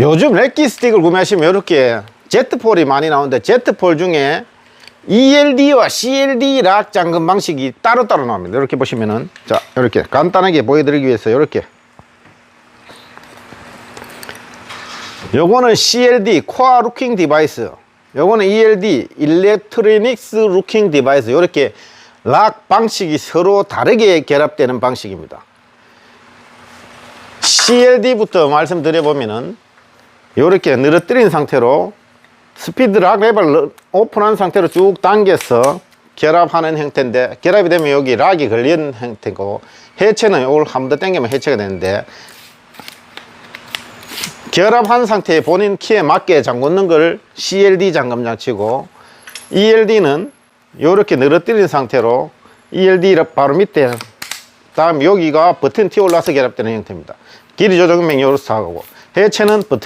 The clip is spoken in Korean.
요즘 렉기 스틱을 구매하시면 이렇게 Z폴이 많이 나오는데 Z폴 중에 ELD와 CLD 락 잠금 방식이 따로따로 나옵니다. 이렇게 보시면은 자 이렇게 간단하게 보여드리기 위해서 이렇게 요거는 CLD 코어 루킹 디바이스 요거는 ELD 일렉트로닉스 루킹 디바이스 이렇게 락 방식이 서로 다르게 결합되는 방식입니다. CLD부터 말씀드려보면은 이렇게 늘어뜨린 상태로 스피드 락 랩을 오픈한 상태로 쭉 당겨서 결합하는 형태인데 결합이 되면 여기 락이 걸리는 형태고 해체는 이걸 한 번 더 당기면 해체가 되는데 결합한 상태에 본인 키에 맞게 잠그는 걸 CLD 잠금 장치고 ELD는 이렇게 늘어뜨린 상태로 ELD 바로 밑에 다음 여기가 버튼 튀어 올라서 결합되는 형태입니다. 길이 조정 명령으로 하고 해체는 버튼